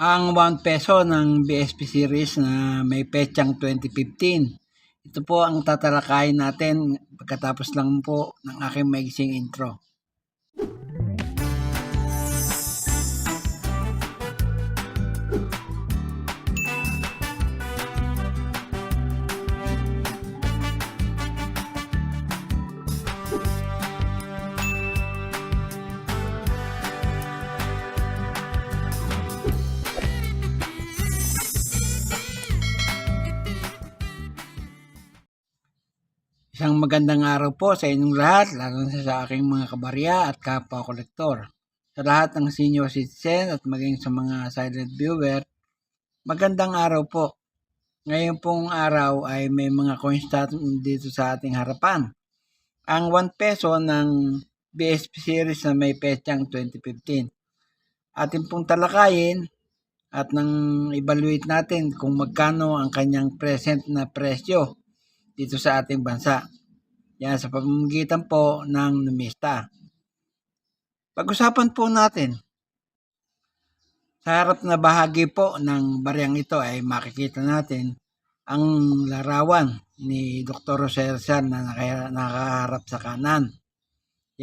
ang 1 peso ng BSP series na may petsang 2015. Ito po ang tatalakayin natin pagkatapos lang po ng aking maigsing intro. Isang magandang araw po sa inyong lahat, lalo na sa aking mga kabarya at kapwa-kolektor. Sa lahat ng senior citizen at maging sa mga silent viewer, magandang araw po. Ngayon pong araw ay may mga coins dito sa ating harapan. Ang 1 peso ng BSP series na may petsang 2015. Ating pong talakayin at nang evaluate natin kung magkano ang kanyang present na presyo dito sa ating bansa. Yan sa pamamagitan po ng numista. Pag-usapan po natin. Sa harap na bahagi po ng baryang ito ay makikita natin ang larawan ni Dr. Rosel San na naka- nakaharap sa kanan.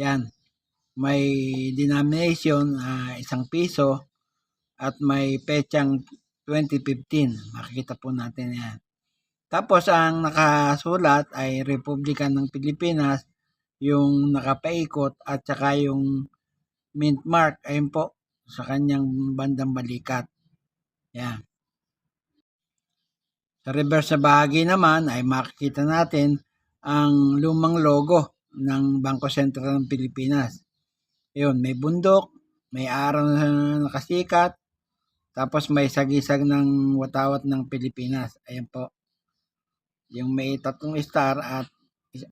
Yan. May denomination ah, isang piso at may petsang 2015. Makikita po natin yan. Tapos ang nakasulat ay Republika ng Pilipinas, yung nakapaikot at saka yung mint mark ayun po sa kanyang bandang balikat. Yan. Sa reverse na bahagi naman ay makikita natin ang lumang logo ng Bangko Sentral ng Pilipinas. Ayun, may bundok, may araw na nakasikat, tapos may sagisag ng watawat ng Pilipinas. Ayan po yung may tatlong star at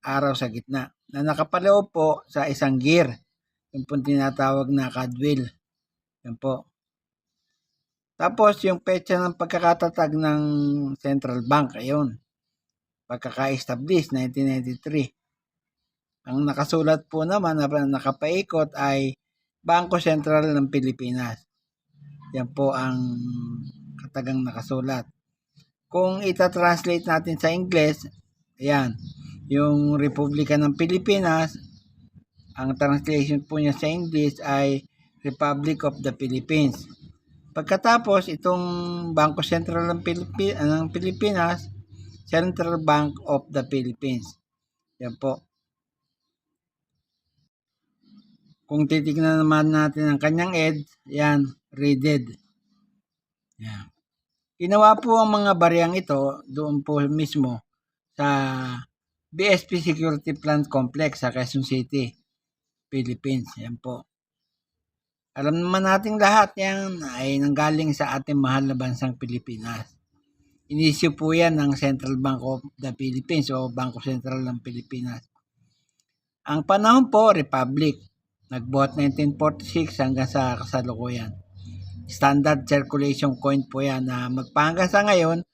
araw sa gitna na nakapaloob po sa isang gear. Yung po tinatawag na cadwheel. Yan po. Tapos yung petsa ng pagkakatatag ng Central Bank, ayun. Pagkaka-establish, 1993. Ang nakasulat po naman na nakapaikot ay Bangko Sentral ng Pilipinas. Yan po ang katagang nakasulat kung ita-translate natin sa Ingles, ayan, yung Republika ng Pilipinas, ang translation po niya sa English ay Republic of the Philippines. Pagkatapos, itong Bangko Sentral ng, Pilipi- ng Pilipinas, Central Bank of the Philippines. Yan po. Kung titignan naman natin ang kanyang edge, yan, readed. Yan. Ginawa po ang mga bariyang ito doon po mismo sa BSP Security Plant Complex sa Quezon City, Philippines. Yan po. Alam naman nating lahat yan ay nanggaling sa ating mahal na bansang Pilipinas. Inisyo po yan ng Central Bank of the Philippines o Bangko Sentral ng Pilipinas. Ang panahon po, Republic. Nagbuhat 1946 hanggang sa kasalukuyan standard circulation coin po yan na magpahanggang sa ngayon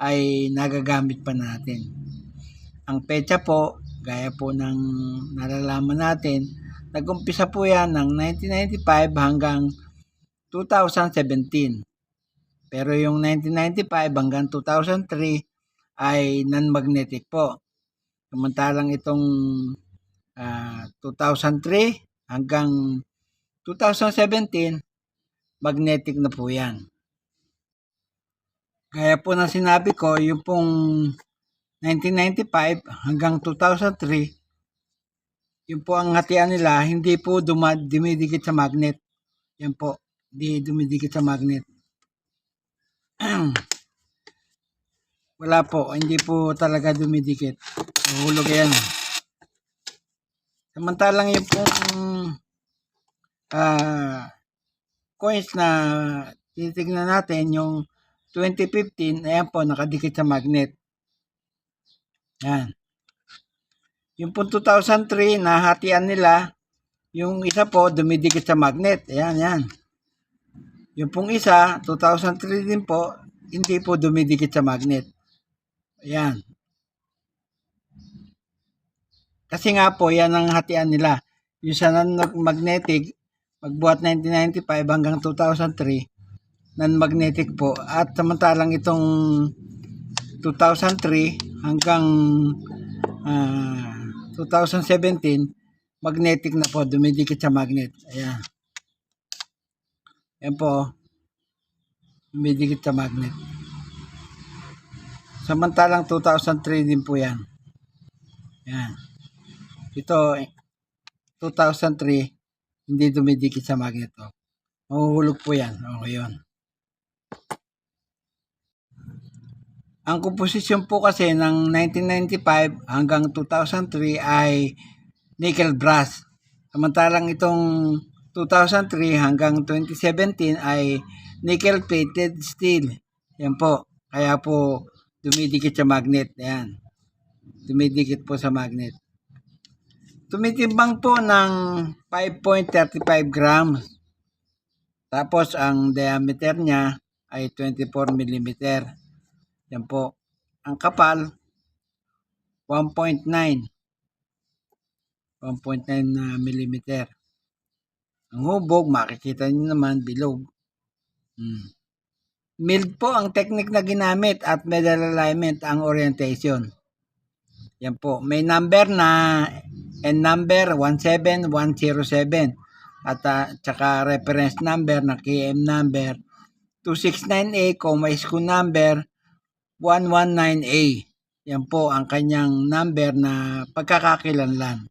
ay nagagamit pa natin. Ang petsa po, gaya po ng nalalaman natin, nagumpisa po yan ng 1995 hanggang 2017. Pero yung 1995 hanggang 2003 ay non-magnetic po. Samantalang itong ah, 2003 hanggang 2017 magnetic na po yan. Kaya po na sinabi ko, yung pong 1995 hanggang 2003, yung po ang hatian nila, hindi po dumidikit sa magnet. Yan po, hindi dumidikit sa magnet. Wala po, hindi po talaga dumidikit. Mahulog yan. Samantalang yung pong ah coins na titignan natin yung 2015, ayan po, nakadikit sa magnet. Yan. Yung po 2003, nahatian nila, yung isa po, dumidikit sa magnet. Ayan, yan. Yung pong isa, 2003 din po, hindi po dumidikit sa magnet. Ayan. Kasi nga po, yan ang hatian nila. Yung sa non-magnetic, magbuhat 1995 hanggang 2003, non-magnetic po. At samantalang itong 2003 hanggang ah, 2017, magnetic na po, dumidikit sa magnet. Ayan. Ayan po, dumidikit sa magnet. Samantalang 2003 din po yan. Ayan. Ito, 2003, hindi dumidikit sa magnet. Oh. Mahuhulog po yan. O, yun. Ang komposisyon po kasi ng 1995 hanggang 2003 ay nickel brass. Samantalang itong 2003 hanggang 2017 ay nickel plated steel. Yan po. Kaya po dumidikit sa magnet. Yan. Dumidikit po sa magnet. Tumitimbang po ng 5.35 grams. Tapos ang diameter niya ay 24 mm. Yan po. Ang kapal, 1.9. 1.9 na millimeter. Ang hubog, makikita niyo naman, bilog. Hmm. Milled po ang technique na ginamit at medal alignment ang orientation. Yan po. May number na N number 17107 at uh, tsaka reference number na KM number 269A, comma school number 119A. Yan po ang kanyang number na pagkakakilanlan.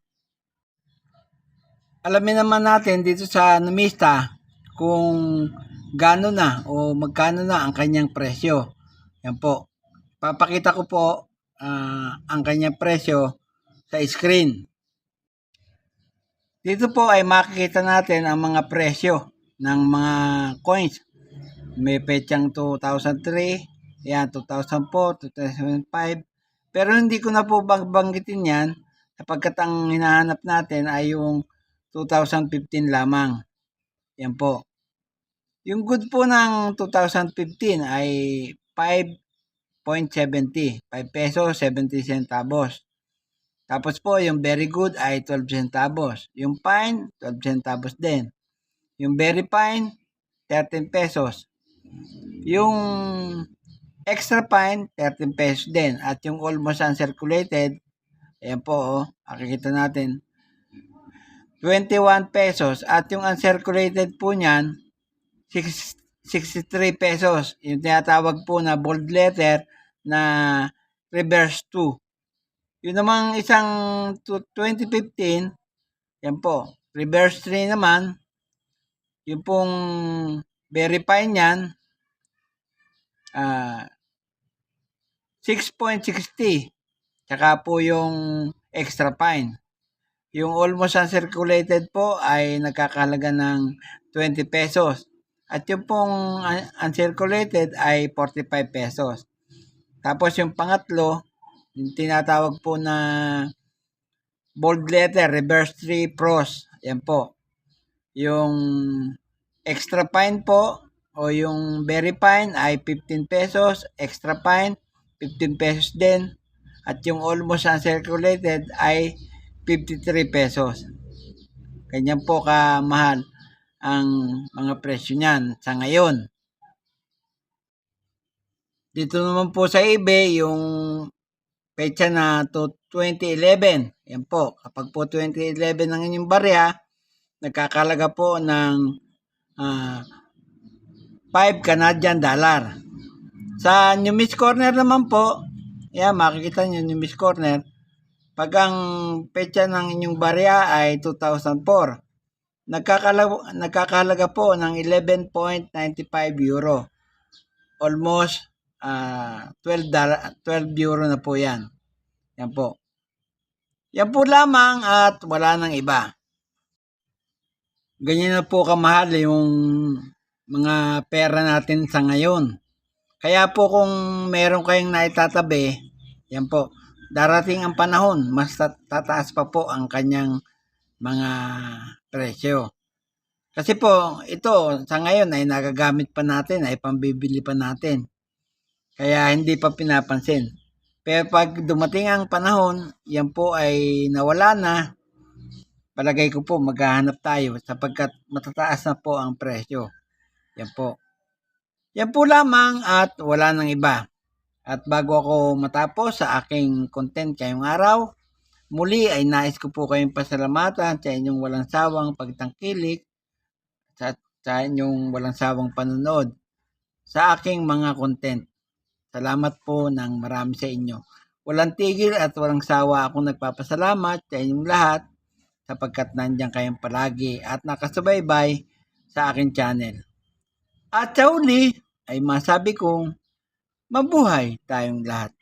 Alamin naman natin dito sa numista kung gaano na o magkano na ang kanyang presyo. Yan po. Papakita ko po uh, ang kanyang presyo sa screen. Dito po ay makikita natin ang mga presyo ng mga coins. May petsang 2003, yan 2004, 2005. Pero hindi ko na po banggitin yan sapagkat ang hinahanap natin ay yung 2015 lamang. Yan po. Yung good po ng 2015 ay 5.70. 5 pesos 70 centavos. Tapos po, yung very good ay 12 centavos. Yung fine, 12 centavos din. Yung very fine, 13 pesos. Yung extra fine, 13 pesos din. At yung almost uncirculated, ayan po, oh, makikita natin, 21 pesos. At yung uncirculated po niyan, 6, 63 pesos. Yung tinatawag po na bold letter na reverse 2. Yun namang isang 2015, yan po, reverse 3 naman, yung pong verify niyan, uh, 6.60. Tsaka po yung extra fine. Yung almost uncirculated po ay nagkakalaga ng 20 pesos. At yung pong uncirculated ay 45 pesos. Tapos yung pangatlo, yung tinatawag po na bold letter, reverse 3 pros. Yan po. Yung extra fine po o yung very fine ay 15 pesos, extra fine 15 pesos din. At yung almost uncirculated ay 53 pesos. Ganyan po kamahal ang mga presyo niyan sa ngayon. Dito naman po sa eBay, yung petsa na to 2011. Yan po. Kapag po 2011 ng inyong barya, nagkakalaga po ng uh, ah, 5 Canadian dollar. Sa New Miss Corner naman po, yan, makikita nyo New Miss Corner, pag ang petsa ng inyong barya ay 2004, nagkakalaga, nagkakalaga po ng 11.95 euro. Almost uh, 12, dollar, 12 euro na po yan. Yan po. Yan po lamang at wala nang iba. Ganyan na po kamahal yung mga pera natin sa ngayon. Kaya po kung meron kayong naitatabi, yan po, darating ang panahon, mas tataas pa po ang kanyang mga presyo. Kasi po, ito sa ngayon ay nagagamit pa natin, ay pambibili pa natin. Kaya hindi pa pinapansin. Pero pag dumating ang panahon, yan po ay nawala na, palagay ko po maghahanap tayo sapagkat matataas na po ang presyo. Yan po. Yan po lamang at wala nang iba. At bago ako matapos sa aking content ngayong araw, muli ay nais ko po kayong pasalamatan sa inyong walang sawang pagtangkilik sa, sa inyong walang sawang panonood sa aking mga content. Salamat po ng marami sa inyo. Walang tigil at walang sawa akong nagpapasalamat sa inyong lahat sapagkat nandiyan kayong palagi at nakasubaybay sa aking channel. At sa uli ay masabi kong mabuhay tayong lahat.